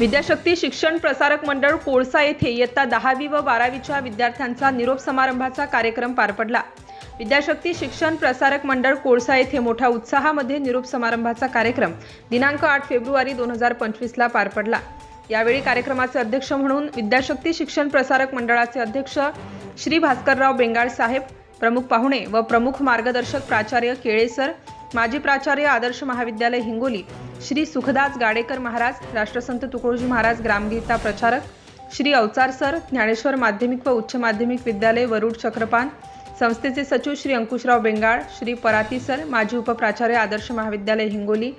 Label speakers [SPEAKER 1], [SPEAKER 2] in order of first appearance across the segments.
[SPEAKER 1] विद्याशक्ती शिक्षण प्रसारक मंडळ कोळसा येथे इयत्ता दहावी व बारावीच्या विद्यार्थ्यांचा निरोप समारंभाचा कार्यक्रम पार पडला. विद्याशक्ती शिक्षण प्रसारक मंडळ कोळसा येथे मोठ्या उत्साहामध्ये निरोप समारंभाचा कार्यक्रम दिनांक आठ फेब्रुवारी दोन हजार पंचवीसला पार पडला. यावेळी कार्यक्रमाचे अध्यक्ष म्हणून विद्याशक्ती शिक्षण प्रसारक मंडळाचे अध्यक्ष श्री भास्करराव बेंगाळ साहेब प्रमुख पाहुणे व प्रमुख मार्गदर्शक प्राचार्य केळेसर माजी प्राचार्य आदर्श महाविद्यालय हिंगोली श्री सुखदास गाडेकर महाराज राष्ट्रसंत तुकडोजी महाराज ग्रामगीता प्रचारक श्री अवचार सर ज्ञानेश्वर माध्यमिक व उच्च माध्यमिक विद्यालय वरुड चक्रपान संस्थेचे सचिव श्री अंकुशराव बेंगाळ श्री पराती सर माजी उपप्राचार्य आदर्श महाविद्यालय हिंगोली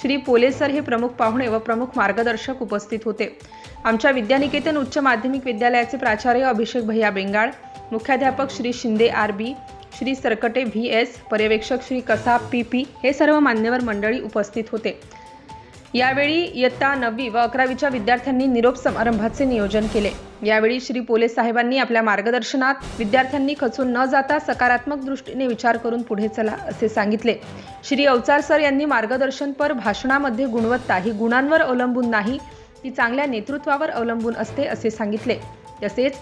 [SPEAKER 1] श्री पोलेसर हे प्रमुख पाहुणे व प्रमुख मार्गदर्शक उपस्थित होते. आमच्या विद्यानिकेतन उच्च माध्यमिक विद्यालयाचे प्राचार्य अभिषेक भैया बेंगाळ मुख्याध्यापक Shri Shinde R B Shri Sarkate V S पर्यवेक्षक श्री कसाब पी पी हे सर्व मान्यवर मंडळी उपस्थित होते. यावेळी इयत्ता नववी व अकरावीच्या विद्यार्थ्यांनी निरोप समारंभाचे नियोजन केले. यावेळी श्री पोले साहेबांनी आपल्या मार्गदर्शनात विद्यार्थ्यांनी खचून न जाता सकारात्मक दृष्टीने विचार करून पुढे चला असे सांगितले. श्री अवचार सर यांनी मार्गदर्शनपर भाषणामध्ये गुणवत्ता ही गुणांवर अवलंबून नाही ती चांगल्या नेतृत्वावर अवलंबून असते असे सांगितले. तसेच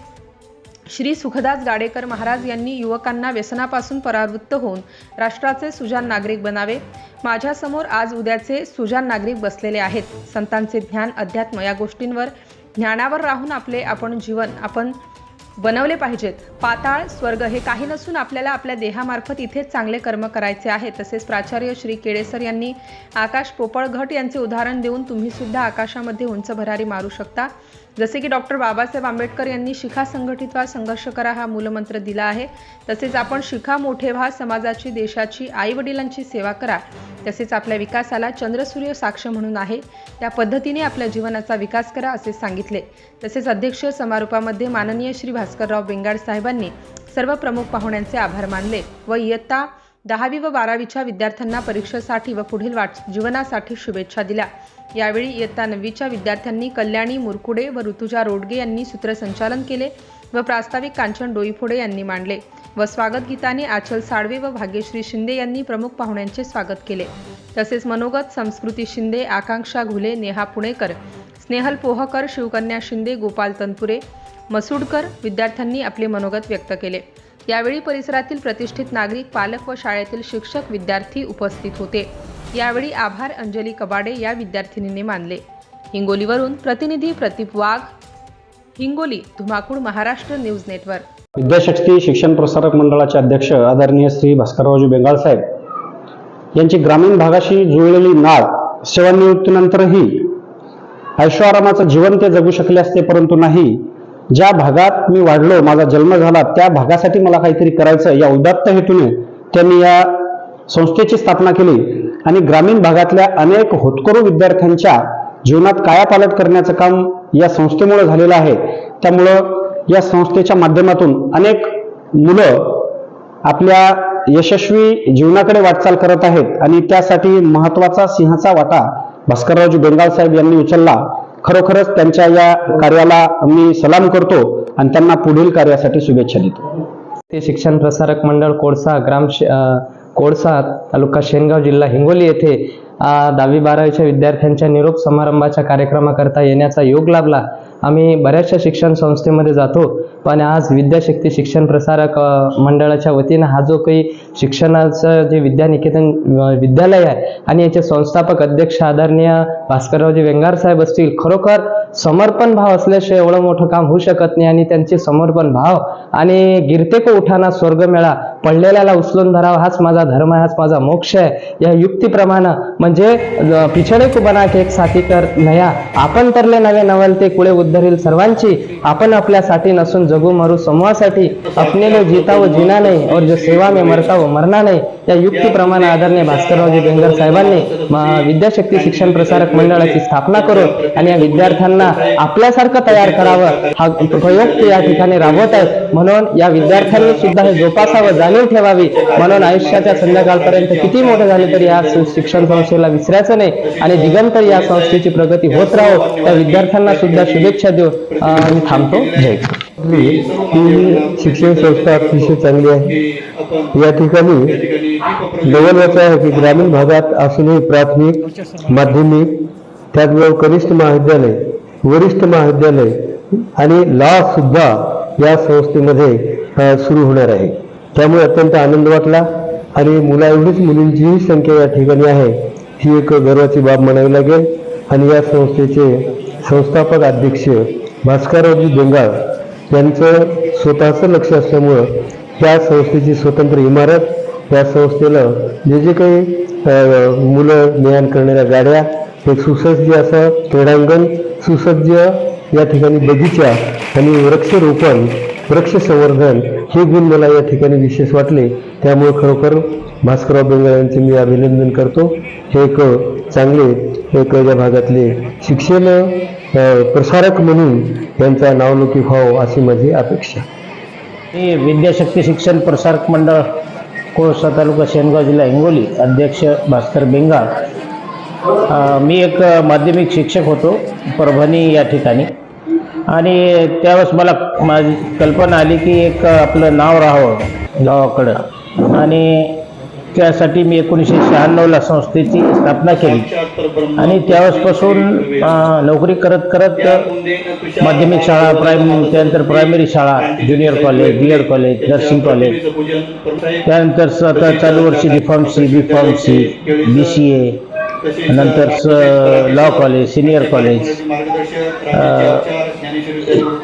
[SPEAKER 1] श्री सुखदास गाडेकर महाराज यांनी युवकांना व्यसनापासून परावृत्त होऊन राष्ट्राचे सुजान नागरिक बनावे. माझ्यासमोर आज उद्याचे सुजान नागरिक बसलेले आहेत. संतांचे ज्ञान अध्यात्म या गोष्टींवर ज्ञानावर राहून आपले आपण जीवन आपण बनवले पाहिजेत. पाताळ स्वर्ग हे काही नसून आपल्याला आपल्या देहामार्फत इथेच चांगले कर्म करायचे आहे तसेच प्राचार्य श्री केळेसर यांनी आकाश पोपळघट यांचे उदाहरण देऊन तुम्ही सुद्धा आकाशामध्ये उंच भरारी मारू शकता. जसे की डॉक्टर बाबासाहेब आंबेडकर यांनी शिखा संघटित व्हा संघर्ष करा हा मूलमंत्र दिला आहे. तसेच आपण शिखा मोठे व्हा समाजाची देशाची आईवडिलांची सेवा करा. तसेच आपल्या विकासाला चंद्रसूर्य साक्ष म्हणून आहे. त्या पद्धतीने आपल्या जीवनाचा विकास करा असे सांगितले. तसेच अध्यक्ष समारोपामध्ये माननीय श्री भास्करराव बेंगाड साहेबांनी सर्व प्रमुख पाहुण्यांचे आभार मानले व इयत्ता दहावी व बारावीच्या विद्यार्थ्यांना परीक्षेसाठी व पुढील वाट जीवनासाठी शुभेच्छा दिल्या. यावेळी इयत्ता नववीच्या विद्यार्थ्यांनी कल्याणी मुरकुडे व ऋतुजा रोडगे यांनी सूत्रसंचालन केले व प्रास्ताविक कांचन डोईफोडे यांनी मांडले व स्वागत गीताने आचल साळवे व भाग्यश्री शिंदे यांनी प्रमुख पाहुण्यांचे स्वागत केले. तसेच मनोगत संस्कृती शिंदे आकांक्षा घुले नेहा पुणेकर स्नेहल पोहकर शिवकन्या शिंदे गोपाल तनपुरे मसूडकर विद्यार्थ्यांनी आपले मनोगत व्यक्त केले. यावेळी परिसरातील प्रतिष्ठित नागरिक पालक व शाळेतील शिक्षक विद्यार्थी उपस्थित होते. यावेळी आभार अंजली कबाडे या विद्यार्थिनीने मानले. हिंगोलीवरून प्रतिनिधी प्रदीप वाघ हिंगोली धुमाकूळ महाराष्ट्र न्यूज नेटवर्क.
[SPEAKER 2] विद्याशक्ती शिक्षण प्रसारक मंडळाचे अध्यक्ष आदरणीय श्री भास्कररावजी बेंगाळ साहेब यांची ग्रामीण भागाशी जुळलेली नाळ सेवानिवृत्तीनंतरही ऐशोआरामाचं जीवन ते जगू शकले असते परंतु नाही ज्या भागात मी वाढलो माझा जन्म झाला त्या भागासाठी मला काहीतरी करायचं या उदात्त हेतूने त्यांनी या संस्थेची स्थापना केली. आणि ग्रामीण भागातल्या अनेक होतकरू विद्यार्थ्यांच्या जीवनात कायापालट करण्याचं काम या संस्थेमुळे झालेलं आहे. त्यामुळं या संस्थेच्या माध्यमातून अनेक मुलं आपल्या यशस्वी जीवनाकडे वाटचाल करत आहेत. आणि त्यासाठी महत्त्वाचा सिंहाचा वाटा भास्कररावजी बेंगाल साहेब यांनी उचलला. खरोखरच त्यांच्या या कार्याला मी सलाम करतो आणि त्यांना पुढील कार्यासाठी शुभेच्छा देतो.
[SPEAKER 3] ते शिक्षण प्रसारक मंडळ कोळसा ग्राम कोळसा तालुका शेनगाव जिल्हा हिंगोली येथे दहावी बारावीच्या विद्यार्थ्यांच्या निरोप समारंभाच्या कार्यक्रमाकरता येण्याचा योग लाभला. आम्ही बऱ्याचशा शिक्षण संस्थेमध्ये जातो पण आज विद्याशक्ती शिक्षण प्रसारक मंडळाच्या वतीनं हा जो काही शिक्षणाचं जे विद्यानिकेतन विद्यालय आहे आणि याचे संस्थापक अध्यक्ष आदरणीय भास्कररावजी वेंगार साहेब असतील खरोखर समर्पण भाव असल्याशिवाय एवढं मोठं काम होऊ शकत नाही आणि त्यांचे समर्पण भाव आणि गिरते को उठाना स्वर्ग मेळा पडलेल्याला उचलून धरावा हाच माझा धर्म आहे हाच माझा मोक्ष आहे. या युक्तीप्रमाणे म्हणजे पिछडे को बना के एक साथी कर नया. आपण तरले नवे नवलते कुळे उद्धरील सर्वांची. आपण आपल्यासाठी नसून जगू मरू समूहासाठी. अपने लो जीता व जिना नाही और जो सेवा में मरता व मरना नाही. या युक्तीप्रमाणे आदरणीय भास्कररावजी बेंगर साहेबांनी विद्याशक्ती शिक्षण प्रसारक मंडळाची स्थापना करून आणि या विद्यार्थ्यांना आपल्यासारखं तयार करावं हा प्रयोग ते या ठिकाणी राबवत आहेत. म्हणून या विद्यार्थ्यांनी सुद्धा हे जोपासावं जाणीव ठेवावी. म्हणून आयुष्याच्या संध्याकाळपर्यंत किती मोठं झाले तरी या शिक्षण संस्थेला विसरायचं नाही आणि दिगंतर या संस्थेची प्रगती होत राहो. त्या विद्यार्थ्यांना सुद्धा शुभेच्छा देऊन मी थांबतो. जय हिंद.
[SPEAKER 4] ही शिक्षण संस्था अतिशय चांगली आहे. या ठिकाणी नवल आहे की ग्रामीण भागात असूनही प्राथमिक माध्यमिक त्याचबरोबर कनिष्ठ महाविद्यालय वरिष्ठ महाविद्यालय आणि लॉ सुद्धा या संस्थेमध्ये सुरू होणार आहे. त्यामुळे अत्यंत आनंद वाटला आणि मुला एवढीच मुलींचीही संख्या या ठिकाणी आहे. ही एक गर्वाची बाब म्हणावी लागेल. आणि या संस्थेचे संस्थापक अध्यक्ष भास्कररावजी बेंगाळ यांचं स्वतःचं लक्ष असल्यामुळं त्या संस्थेची स्वतंत्र इमारत या संस्थेला जे जे काही मुलं ज्ञान करणाऱ्या गाड्या एक सुसज्ज असं क्रीडांगण सुसज्ज या ठिकाणी बगीचा आणि वृक्षरोपण वृक्ष संवर्धन हे गुण मला या ठिकाणी विशेष वाटले. त्यामुळे खरोखर भास्करराव बेंगळ यांचे मी अभिनंदन करतो. हे एक चांगले एक या भागातले शिक्षण प्रसारक म्हणून यांचा नावलौकिक व्हावं अशी माझी अपेक्षा.
[SPEAKER 5] मी विद्याशक्ती शिक्षण प्रसारक मंडळ कोळसा तालुका शेनगाव जिल्हा हिंगोली अध्यक्ष भास्कर बेंगाळ. मी एक माध्यमिक शिक्षक होतो परभणी या ठिकाणी. आणि त्यावेळेस मला माझी कल्पना आली की एक आपलं नाव राहावं गावाकडं. आणि त्यासाठी मी एकोणीसशे शहाण्णवला संस्थेची स्थापना केली. आणि त्यावेळेसपासून नोकरी करत करत माध्यमिक शाळा प्रायम त्यानंतर प्रायमरी शाळा junior college B Ed college nursing college. त्यानंतर स- आता चालू वर्षी बी बी फॉर्मसी बी सी ए नंतर लॉ कॉलेज सिनियर कॉलेज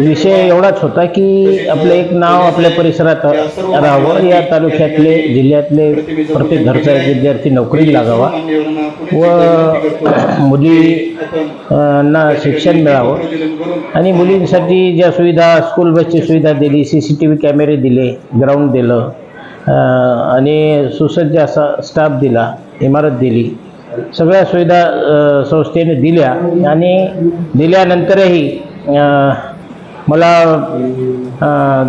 [SPEAKER 5] विषय एवढाच होता की आपलं एक नाव आपल्या परिसरात राहावं. या तालुक्यातले जिल्ह्यातले प्रत्येक घरचा एक विद्यार्थी नोकरी लागावा व मुली ना शिक्षण मिळावं. आणि मुलींसाठी ज्या सुविधा स्कूल बसची सुविधा दिली सी सी टी व्ही कॅमेरे दिले ग्राउंड दिलं आणि सुसज्ज असा स्टाफ दिला इमारत दिली सगळ्या सुविधा संस्थेने दिल्या आणि दिल्यानंतरही मला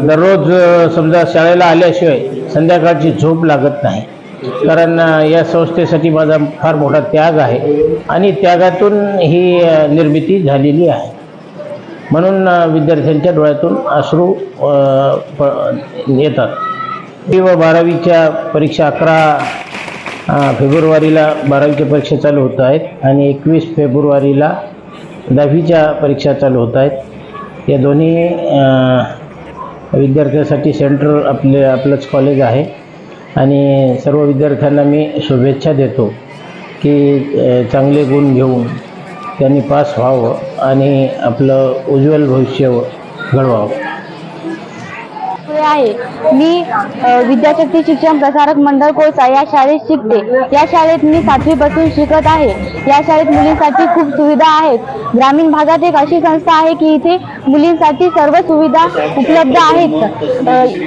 [SPEAKER 5] दररोज समजा शाळेला आल्याशिवाय संध्याकाळची झोप लागत नाही. कारण या संस्थेसाठी माझा फार मोठा त्याग आहे आणि त्यागातून ही निर्मिती झालेली आहे. म्हणून विद्यार्थ्यांच्या डोळ्यातून अश्रू येतात. दहावी व बारावीच्या परीक्षा अकरा फेब्रुवारीला बारावीच्या परीक्षा चालू होत आहेत आणि एकवीस फेब्रुवारीला दहावीच्या परीक्षा चालू होत आहेत. या दोन्ही विद्यार्थ्यासाठी विद्यार्थ्यांसाठी सेंटर आपले आपलंच कॉलेज आहे. आणि सर्व विद्यार्थ्यांना मी शुभेच्छा देतो की चांगले गुण घेऊन त्यांनी पास व्हावं आणि आपलं उज्ज्वल भविष्य घडवावं.
[SPEAKER 6] आहे. मी विद्याशक्ती शिक्षण प्रसारक मंडळ कोळसा या शाळेत शिकते. या शाळेत मी सातवीपासून शिकत आहे. या शाळेत मुलींसाठी खूप सुविधा आहेत. ग्रामीण भागात एक अशी संस्था आहे की इथे मुलींसाठी सर्व सुविधा उपलब्ध आहेत.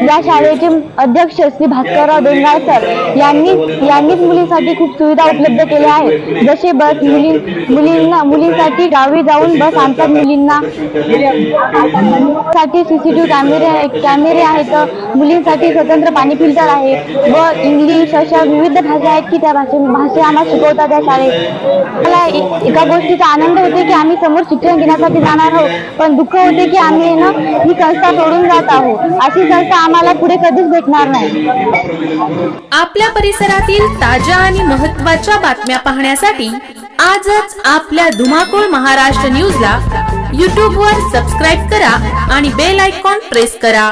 [SPEAKER 6] या शाळेचे अध्यक्ष श्री भास्करराव बेंगाळ सर यांनी यांनीच मुलींसाठी खूप सुविधा उपलब्ध केल्या आहेत. जसे बस मुली मुलींना मुलींसाठी गावी जाऊन बस आणतात मुलींना. साठी सीसीटीव्ही कॅमेरे कॅमेरे आहेत. मुलींसाठी स्वतंत्र पाणी फिल्टर आहे व इंग्लिश अशा विविध भाषा आहेत की त्या भाषे भाषा आम्हाला शिकवतात त्या शाळेत. मला एका गोष्टीचा आनंद होते की आम्ही समोर शिक्षण घेण्यासाठी जाणार आहोत पण दुःख होते की आम्ही ना ही संस्था सोडून जात आहोत. अशी संस्था आम्हाला पुढे कधीच भेटणार नाही.
[SPEAKER 7] आपल्या परिसरातील ताज्या आणि महत्त्वाच्या बातम्या पाहण्यासाठी आजच आपल्या धुमाकूळ महाराष्ट्र न्यूजला यूट्यूबवर सबस्क्राईब करा आणि बेल आयकॉन प्रेस करा.